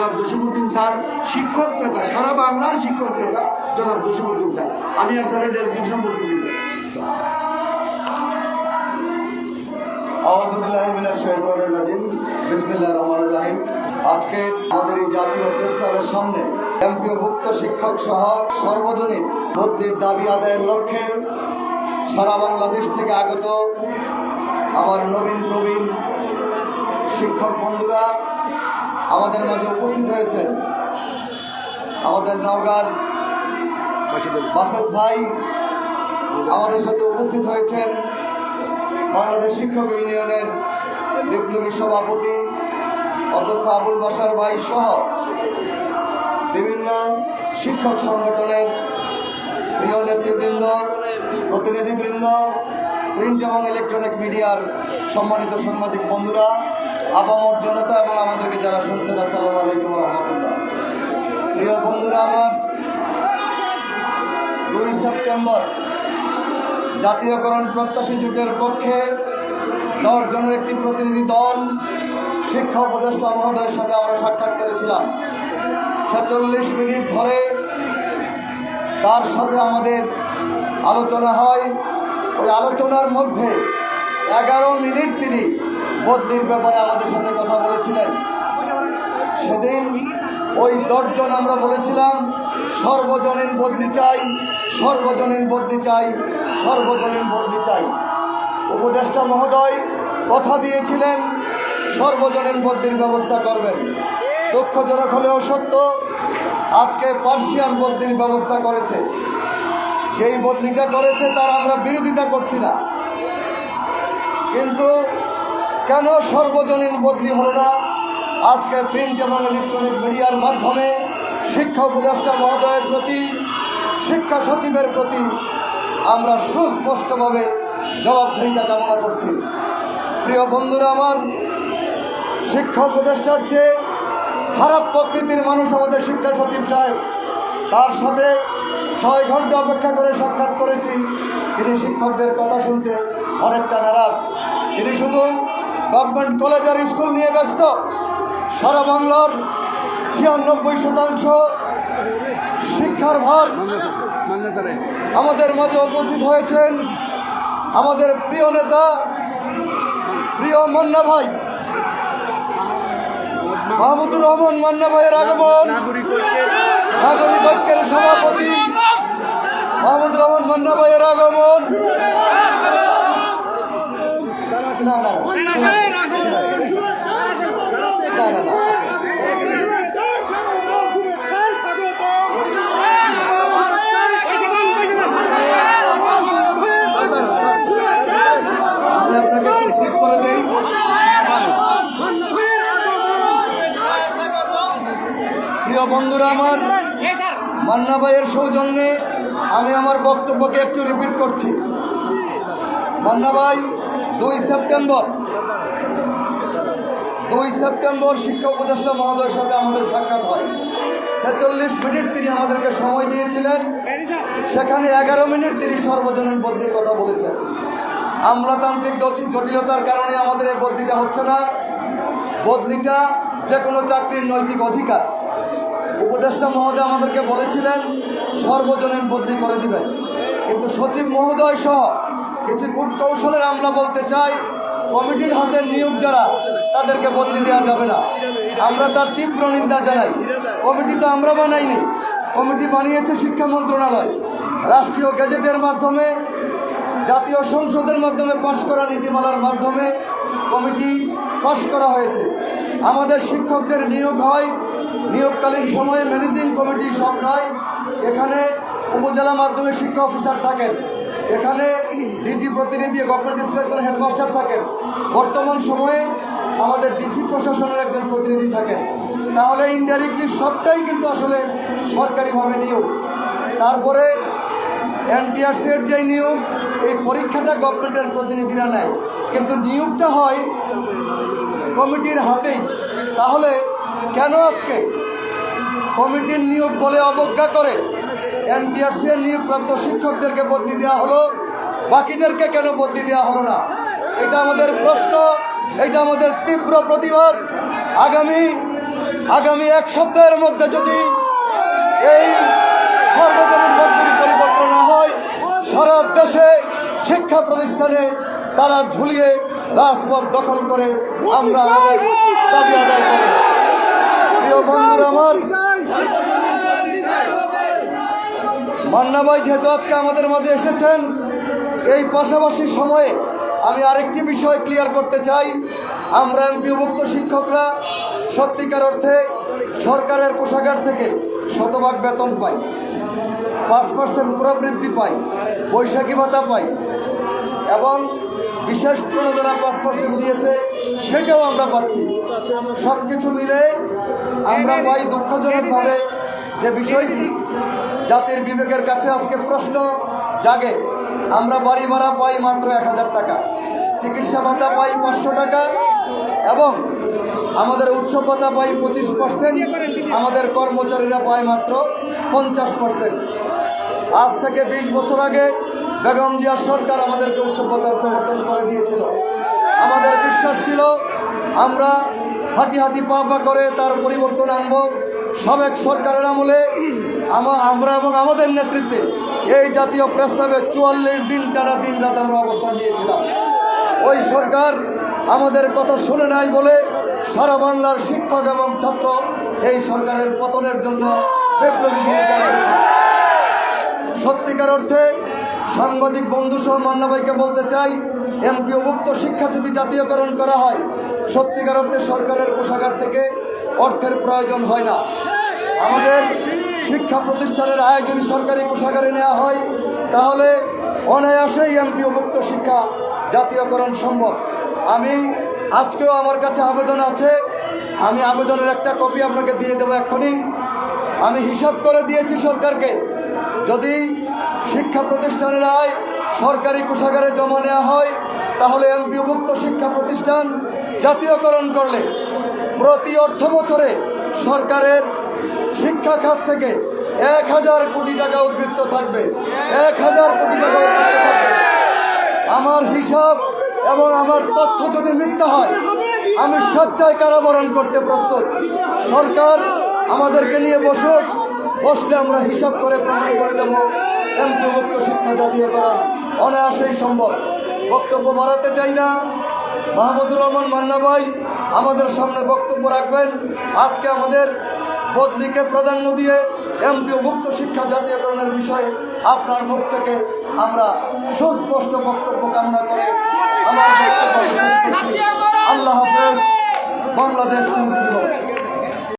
জনাব জসিমুদ্দিন স্যার, শিক্ষক নেতা, সারা বাংলার শিক্ষক নেতা, জনাব জসিমুদ্দিন স্যার। আমি আর স্যারের ডেসক্রিপশন রহমানির রহিম। আজকে আমাদের এই জাতীয় শিক্ষক সহ সর্বজনীন দাবি লক্ষ্যে সারা বাংলাদেশ থেকে আগত আমার নবীন শিক্ষক বন্ধুরা আমাদের মাঝে উপস্থিত হয়েছেন আমাদের নওগাঁর বাসেদ ভাই আমাদের সাথে উপস্থিত হয়েছেন বাংলাদেশ শিক্ষক ইউনিয়নের বিপ্লবী সভাপতি অধ্যক্ষ আবুল বাসার ভাই সহ বিভিন্ন শিক্ষক সংগঠনের প্রিয় নেতৃবৃন্দ প্রতিনিধিবৃন্দ প্রিন্ট এবং ইলেকট্রনিক মিডিয়ার সম্মানিত সাংবাদিক বন্ধুরা আপামর জনতা এবং যারা শুনছেন, আসসালামু আলাইকুম রহমতুল্লাহ। প্রিয় বন্ধুরা, আমার দুই সেপ্টেম্বর জাতীয়করণ প্রত্যাশী জোটের পক্ষে দশ জনের একটি প্রতিনিধি দল, শিক্ষা উপদেষ্টা মহোদয়ের সাথে আমরা সাক্ষাৎ করেছিলাম। ছেচল্লিশ মিনিট ধরে তার সাথে আমাদের আলোচনা হয়। ওই আলোচনার মধ্যে এগারো মিনিট তিনি বদলির ব্যাপারে আমাদের সাথে কথা বলেছিলেন। সেদিন ওই দশজন আমরা বলেছিলাম, সর্বজনীন বদলি চাই, সর্বজনীন বদলি চাই, সর্বজনীন বদলি চাই। উপদেষ্টা মহোদয় কথা দিয়েছিলেন, সর্বজনীন বদলির ব্যবস্থা করবেন। দুঃখজনক হলেও সত্য, আজকে পার্সিয়াল বদলির ব্যবস্থা করেছে। যেই বদলিটা করেছে তার আমরা বিরোধিতা করছি না। কিন্তু কেন সর্বজনীন বদলি হলো না? আজকে প্রিন্ট এবং ইলেকট্রনিক মিডিয়ার মাধ্যমে শিক্ষা উপদেষ্টা মহোদয়ের প্রতি, শিক্ষা সচিবের প্রতি আমরা সুস্পষ্টভাবে জবাবদিহিতা কামনা করছি। প্রিয় বন্ধুরা আমার, শিক্ষা উপদেষ্টার চেয়ে খারাপ প্রকৃতির মানুষ আমাদের শিক্ষা সচিব সাহেব। তার সাথে ছয় ঘণ্টা অপেক্ষা করে সাক্ষাৎ করেছি। তিনি শিক্ষকদের কথা শুনতে অনেকটা নারাজ। তিনি শুধু গভর্নমেন্ট কলেজ আর স্কুল নিয়ে ব্যস্ত। সারা বাংলার ছিয়ানব্বই শতাংশ শিক্ষার ভার আমাদের মাঝে উপস্থিত হয়েছেন আমাদের প্রিয় নেতা, প্রিয় মান্না ভাই। মাহমুদুর রহমান মান্না ভাইয়ের আগমন। নাগরিক ঐক্যের সভাপতি মাহমুদ রহমান মান্না ভাইয়ের আগমন। না না না না না প্রিয় বন্ধুরা, আমার মান্না ভাইয়ের সৌজন্যে আমি আমার বক্তব্যকে একটু রিপিট করছি। মান্না ভাই, দুই সেপ্টেম্বর দুই সেপ্টেম্বর শিক্ষা উপদেষ্টা মহোদয়ের সাথে আমাদের সাক্ষাৎ হয়। ছেচল্লিশ মিনিট তিনি আমাদেরকে সময় দিয়েছিলেন। সেখানে এগারো মিনিট তিনি সর্বজনীন বদ্ধির কথা বলেছেন। আমলাতান্ত্রিক জটি- জটিলতার কারণে আমাদের এই বদলিটা হচ্ছে না। বদলিটা যে কোনো চাকরির নৈতিক অধিকার। উপদেষ্টা মহোদয় আমাদেরকে বলেছিলেন, সর্বজনীন বদলি করে দিবেন। কিন্তু সচিব মহোদয় সহ কিছু কূট আমলা বলতে চাই কমিটির হাতে নিয়োগ যারা, তাদেরকে বদলি দেওয়া যাবে না। আমরা তার তীব্র নিন্দা জানাই। কমিটি তো আমরা বানাইনি। কমিটি বানিয়েছে শিক্ষা মন্ত্রণালয়। রাষ্ট্রীয় গেজেটের মাধ্যমে, জাতীয় সংসদের মাধ্যমে পাশ করা নীতিমালার মাধ্যমে কমিটি পাশ করা হয়েছে। আমাদের শিক্ষকদের নিয়োগ হয়। নিয়োগকালীন সময়ে ম্যানেজিং কমিটি সব নয়। এখানে উপজেলা মাধ্যমিক শিক্ষা অফিসার থাকেন। এখানে ডিজি প্রতিনিধি গভর্নমেন্ট স্কুলের একজন হেডমাস্টার থাকেন। বর্তমান সময়ে আমাদের ডিসি প্রশাসনের একজন প্রতিনিধি থাকেন। তাহলে ইনডাইরেক্টলি সবটাই কিন্তু আসলে সরকারিভাবে নিয়োগ। তারপরে এনটিআরসির যে নিয়োগ, এই পরীক্ষাটা গভর্নমেন্টের প্রতিনিধিরা নেয়। কিন্তু নিয়োগটা হয় কমিটির হাতেই। তাহলে কেন আজকে কমিটির নিয়োগ বলে অবজ্ঞা করে? এনটিআরসি নিয়োগপ্রাপ্ত শিক্ষকদেরকে বদলি দেওয়া হলো। বাকিদেরকে কেন বদলি দেওয়া হলো না? এটা আমাদের প্রশ্ন, এটা আমাদের তীব্র প্রতিবাদ। আগামী আগামী এক সপ্তাহের মধ্যে যদি এই সর্বজনীন পদ্ধতি পরিবর্তন না হয়, সারা দেশে শিক্ষা প্রতিষ্ঠানে তারা ঝুলিয়ে রাজপথ দখল করে আমরা দাবি আদায় করব প্রিয় বন্ধুরা আমার ভাই যেহেতু আজকে আমাদের মাঝে এসেছেন, এই পাশাপাশি সময়ে আমি আরেকটি বিষয় ক্লিয়ার করতে চাই। আমরা এমপিভুক্ত শিক্ষকরা সত্যিকার অর্থে সরকারের কোষাগার থেকে শতভাগ বেতন পাই, পাঁচ পার্সেন্ট প্রবৃদ্ধি পাই, বৈশাখী ভাতা পাই এবং বিশেষ প্রণোদনা পাঁচ পার্সেন্ট দিয়েছে সেটাও আমরা পাচ্ছি। সব কিছু মিলে আমরা পাই দুঃখজনকভাবে যে বিষয়টি জাতির বিবেকের কাছে আজকে প্রশ্ন জাগে। আমরা বাড়ি ভাড়া পাই মাত্র এক হাজার টাকা। চিকিৎসা ভাতা পাই পাঁচশো টাকা এবং আমাদের উৎসব ভাতা পাই পঁচিশ পার্সেন্ট, আমাদের কর্মচারীরা পায় মাত্র পঞ্চাশ পার্সেন্ট। আজ থেকে বিশ বছর আগে বেগম জিয়ার সরকার আমাদেরকে উচ্চ পদার প্রবর্তন করে দিয়েছিল। আমাদের বিশ্বাস ছিল, আমরা হাঁটি হাঁটি পা পা করে তার পরিবর্তন আনব। সাবেক সরকারের আমলে আমা- আমরা এবং আমাদের নেতৃত্বে এই জাতীয় প্রস্তাবে চুয়াল্লিশ দিন টানা দিন রাত আমরা অবস্থান নিয়েছিলাম। ওই সরকার আমাদের কথা শুনে নাই বলে সারা বাংলার শিক্ষক এবং ছাত্র এই সরকারের পতনের জন্য সত্যিকার অর্থে সাংবাদিক বন্ধু সহ মান্না ভাইকে বলতে চাই এমপিওভুক্ত শিক্ষা যদি জাতীয়করণ করা হয়, সত্যিকার অর্থে সরকারের কোষাগার থেকে অর্থের প্রয়োজন হয় না। আমাদের শিক্ষা প্রতিষ্ঠানের আয় যদি সরকারি কোষাগারে নেওয়া হয়, তাহলে অনায়াসেই এমপিওভুক্ত শিক্ষা জাতীয়করণ সম্ভব। আমি আজকেও আমার কাছে আবেদন আছে, আমি আবেদনের একটা কপি আপনাকে দিয়ে দেবো এক্ষুনি। আমি হিসাব করে দিয়েছি সরকারকে, যদি শিক্ষা প্রতিষ্ঠানের আয় সরকারি কোষাগারে জমা নেওয়া হয়, তাহলে এমপিভুক্ত শিক্ষা প্রতিষ্ঠান জাতীয়করণ করলে প্রতি অর্থ বছরে সরকারের শিক্ষা খাত থেকে এক হাজার কোটি টাকা উদ্বৃত্ত থাকবে। এক হাজার কোটি টাকা থাকবে। আমার হিসাব এবং আমার তথ্য যদি মিথ্যা হয়, আমি স্বেচ্ছায় কারাবরণ করতে প্রস্তুত। সরকার আমাদেরকে নিয়ে বসুক, বসলে আমরা হিসাব করে প্রমাণ করে দেব, এমপিভুক্ত শিক্ষা জাতীয়করণ অনায়াসেই সম্ভব। বক্তব্য বাড়াতে চাই না। মাহমুদুর রহমান মান্না ভাই, আমাদের সামনে বক্তব্য রাখবেন। আজকে আমাদের বদলিকে প্রাধান্য দিয়ে এমপিওভুক্ত শিক্ষা জাতীয়করণের বিষয়ে আপনার মুখ থেকে আমরা সুস্পষ্ট বক্তব্য কামনা করে আমার বক্তব্য আল্লাহ হাফেজ। বাংলাদেশ চৌধুরী